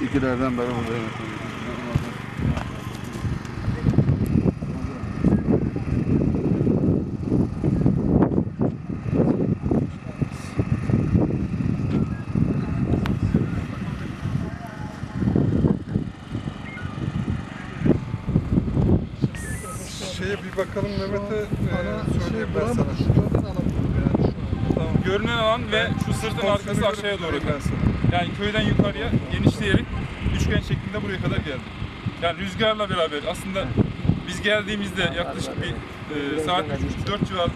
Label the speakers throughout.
Speaker 1: 12'lerden beri buradayım.
Speaker 2: Şeye bir bakalım Mehmet'e e,
Speaker 3: Ana
Speaker 2: söyleyeyim
Speaker 3: şey
Speaker 2: ben sana. Tamam.
Speaker 4: Görünen alan ve şu sırtın arkası aşağıya doğru. Yani köyden yukarıya genişleyerek üçgen şeklinde buraya kadar geldi. Yani rüzgarla beraber aslında biz geldiğimizde yaklaşık bir e, saat 4 civar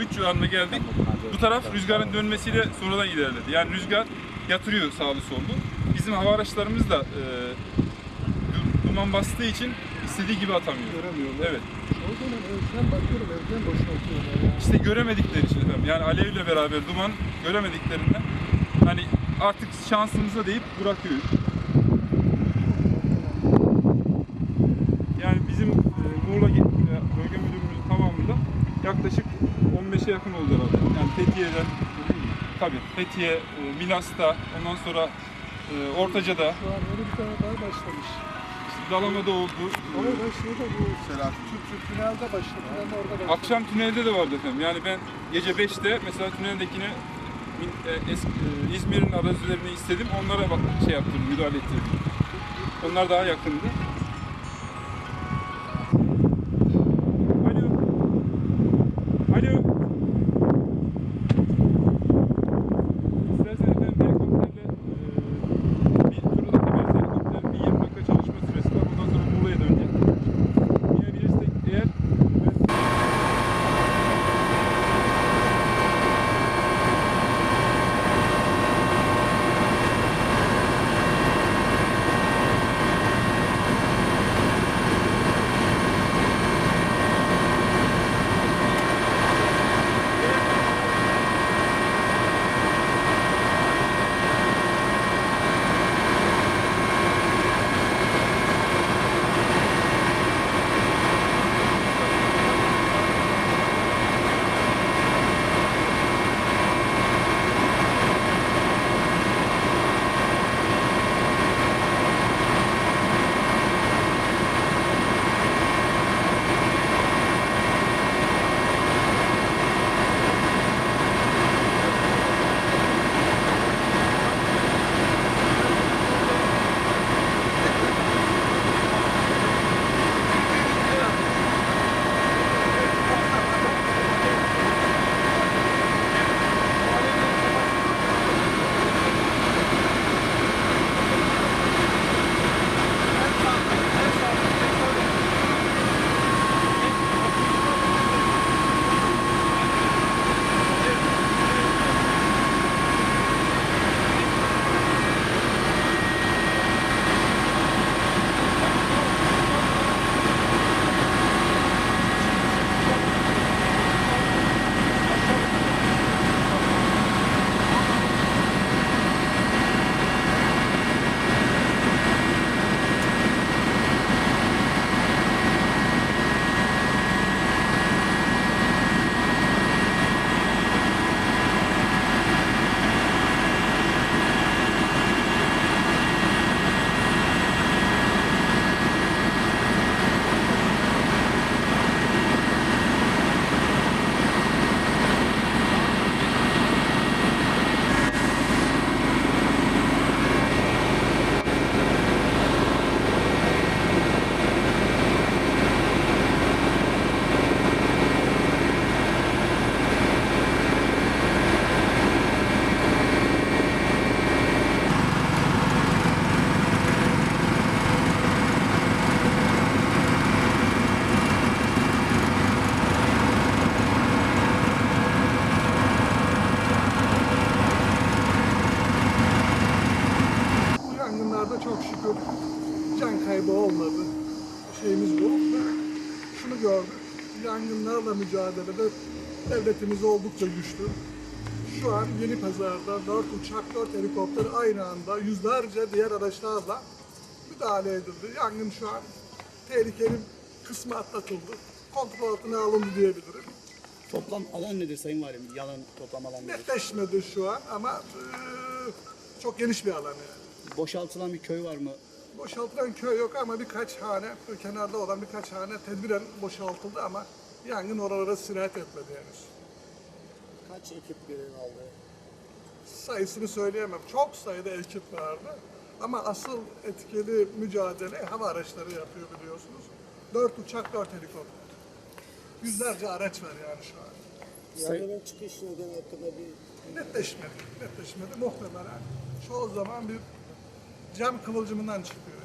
Speaker 4: 3, 3 civarında geldik. Bu taraf rüzgarın dönmesiyle sonradan ilerledi. Yani rüzgar yatırıyor sağlı sollu. Bizim hava araçlarımız da e, du- duman bastığı için istediği gibi atamıyor.
Speaker 3: Göremiyorlar.
Speaker 4: Evet.
Speaker 3: Oradan evden bakıyorum evden boşaltıyorlar.
Speaker 4: İşte göremedikleri için efendim. Yani alevle beraber duman göremediklerinden hani artık şansımıza deyip bırakıyor. Yani bizim e, Muğla e, bölge müdürlüğümüzün tamamında yaklaşık 15'e yakın oldu herhalde. Yani Fethiye'den tabii Fethiye, e, Milas'ta, ondan sonra Ortaca'da,
Speaker 3: öyle bir tane daha başlamış.
Speaker 4: Dalama'da oldu.
Speaker 3: Ben şurada bu Tüplü tünelde başladı. Ben orada başladım.
Speaker 4: Akşam tünelde de vardı efendim. Yani ben gece 5'te mesela e, İzmir'in arazilerini istedim. Onlara bak şey yaptım, müdahale ettim. Onlar daha yakındı.
Speaker 3: Yangınlarla mücadelede devletimiz oldukça güçlü. Şu an Yeni Pazar'da 4 uçak, 4 helikopter aynı anda yüzlerce diğer araçlarla müdahale edildi. Yangın şu an tehlikeli kısmı atlatıldı. Kontrol altına alındı diyebilirim.
Speaker 5: Toplam alan nedir Sayın Valim? Yalan toplam alan nedir?
Speaker 3: Netleşmedi şu an ama eee, çok geniş bir alan yani.
Speaker 5: Boşaltılan bir köy var mı?
Speaker 3: Boşaltılan köy yok ama birkaç hane, kenarda olan birkaç hane tedbiren boşaltıldı ama yangın oralara sirayet etmedi henüz.
Speaker 1: Kaç ekip görev aldı?
Speaker 3: Sayısını söyleyemem. Çok sayıda ekip vardı. Ama asıl etkili mücadele hava araçları yapıyor biliyorsunuz. Dört uçak, dört helikopter. Yüzlerce araç var yani şu an.
Speaker 1: Yangının çıkış nedeni hakkında bir
Speaker 3: Netleşmedi, netleşmedi. Muhtemelen çoğu zaman bir cam kıvılcımından çıkıyor.